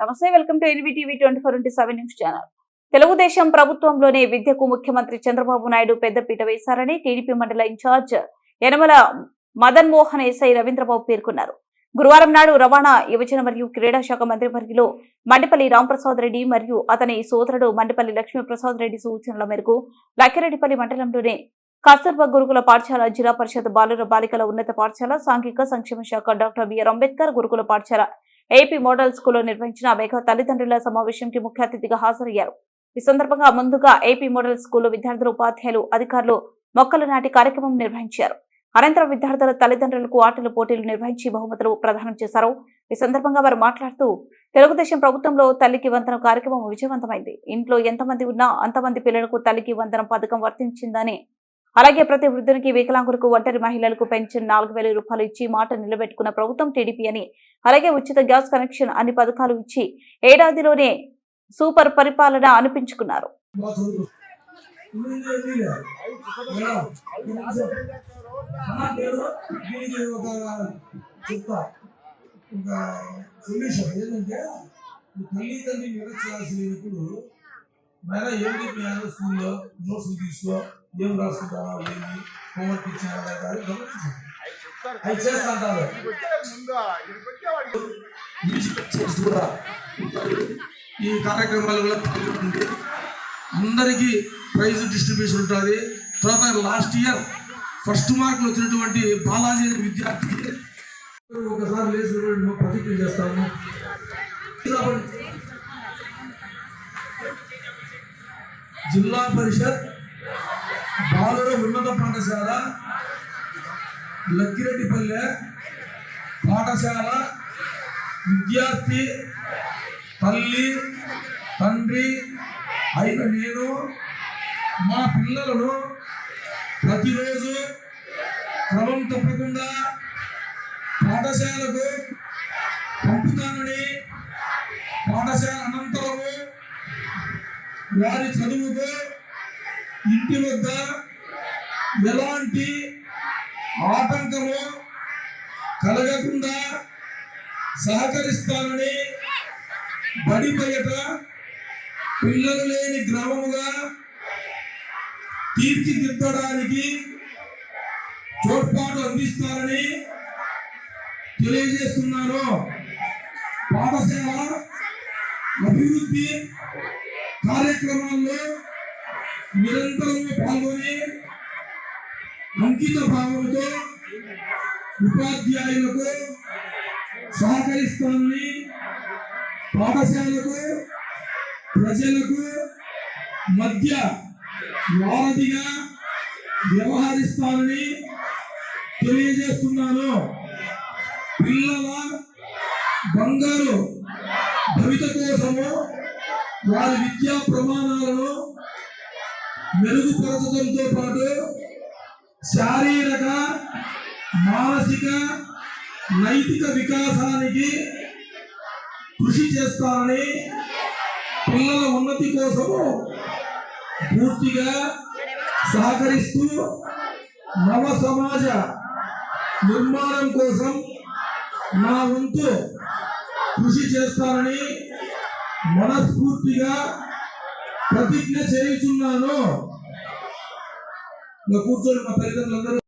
నమస్తే welcome to NVTV twenty four into seven news channel. Telugu Desam ప్రభుత్వంలోనే విద్యకు ముఖ్యమంత్రి చంద్రబాబు నాయుడు పెద్దపీట వేశారని టీడీపీ మండల ఇన్ఛార్జ్ యనమల మదన్ మోహన్ ఎస్ఐ రవీంద్రబాబు పేర్కొన్నారు. గురువారం నాడు రవాణా యువజన మరియు క్రీడా శాఖ మంత్రి పరిధిలో మండిపల్లి రాంప్రసాద్ రెడ్డి మరియు అతని సోదరుడు మండిపల్లి లక్ష్మీప్రసాద్ రెడ్డి సూచనల మేరకు లక్కిరెడ్డిపల్లి మండలంలోని కస్తూర్బా గురుకుల పాఠశాల జిల్లా పరిషత్ బాలుర బాలికల ఉన్నత పాఠశాల సాంఘిక సంక్షేమ శాఖ డాక్టర్ బిఆర్ అంబేద్కర్ గురుకుల పాఠశాల ఏపీ మోడల్ స్కూల్లో నిర్వహించిన మెగా తల్లిదండ్రుల సమావేశంకి ముఖ్య అతిథిగా హాజరయ్యారు. ఈ సందర్భంగా ముందుగా ఏపీ మోడల్ స్కూల్లో విద్యార్థులు ఉపాధ్యాయులు అధికారులు మొక్కలు నాటి కార్యక్రమం నిర్వహించారు. అనంతరం విద్యార్థుల తల్లిదండ్రులకు ఆటల పోటీలు నిర్వహించి బహుమతులు ప్రదానం చేశారు. ఈ సందర్భంగా వారు మాట్లాడుతూ తెలుగుదేశం ప్రభుత్వంలో తల్లికి వందనం కార్యక్రమం విజయవంతమైంది. ఇంట్లో ఎంతమంది ఉన్నా అంతమంది పిల్లలకు తల్లికి వందనం పథకం వర్తించిందని అలాగే ప్రతి వృద్ధునికి వికలాంగులకు ఒంటరి మహిళలకు పెన్షన్ నాలుగు వేల రూపాయలు ఇచ్చి మాట నిలబెట్టుకున్న ప్రభుత్వం టీడీపీ అని అలాగే ఉచిత గ్యాస్ కనెక్షన్ అన్ని పథకాలు ఇచ్చి ఏడాదిలోనే సూపర్ పరిపాలన అనిపించుకున్నారు. ఒక సొల్యూషన్ ఏంటంటే తల్లిదండ్రులు మేడం స్కూల్లో నోట్స్లు తీసుకో ఏం రాసుకుంటావా ఏంటి హోంవర్క్ ఇచ్చారా లేదా గమనించండి. అవి చేస్తుంటారు. చేసి కూడా ఈ కార్యక్రమాలు కూడా పాల్గొంటుంది. అందరికీ ప్రైజ్ డిస్ట్రిబ్యూషన్ ఉంటుంది. తర్వాత లాస్ట్ ఇయర్ ఫస్ట్ మార్కులు వచ్చినటువంటి బాలాజీ అనే విద్యార్థికి ఒకసారి లేచి ప్రతిజ్ఞ చేస్తాము. జిల్లా పరిషత్ బాలుర ఉన్నత పాఠశాల లక్కిరెడ్డిపల్లె పాఠశాల విద్యార్థి తల్లి తండ్రి అయిన నేను మా పిల్లలను ప్రతిరోజు క్రమం తప్పకుండా పాఠశాలకు పంపుతానని పాఠశాల అనంతరము వారి చదువుకు ఇంటి వద్ద ఎలాంటి ఆటంకము కలగకుండా సహకరిస్తానని బడి బయట పిల్లలు లేని గ్రామముగా తీర్చిదిద్దడానికి చోట్పాటు అందిస్తారని తెలియజేస్తున్నాను. పాఠశాల అభివృద్ధి కార్యక్రమాల్లో నిరంతరం పాల్గొని అంకిత భావంతో ఉపాధ్యాయులకు సహకరిస్తానని పాఠశాలకు ప్రజలకు మధ్య వారధిగా వ్యవహరిస్తానని తెలియజేస్తున్నాను. పిల్లల బంగారు భవిత కోసము వారి విద్యా ప్రమాణాలు మెరుగుపరచడంతో పాటు శారీరక మానసిక నైతిక వికాసానికి కృషి చేస్తానని పిల్లల ఉన్నతి కోసము పూర్తిగా సహకరిస్తూ నవ సమాజ నిర్మాణం కోసం నా వంతు కృషి చేస్తానని మనస్ఫూర్తిగా ప్రతిజ్ఞ చేయుచున్నాను. కూర్చొని మా తల్లిదండ్రులందరూ.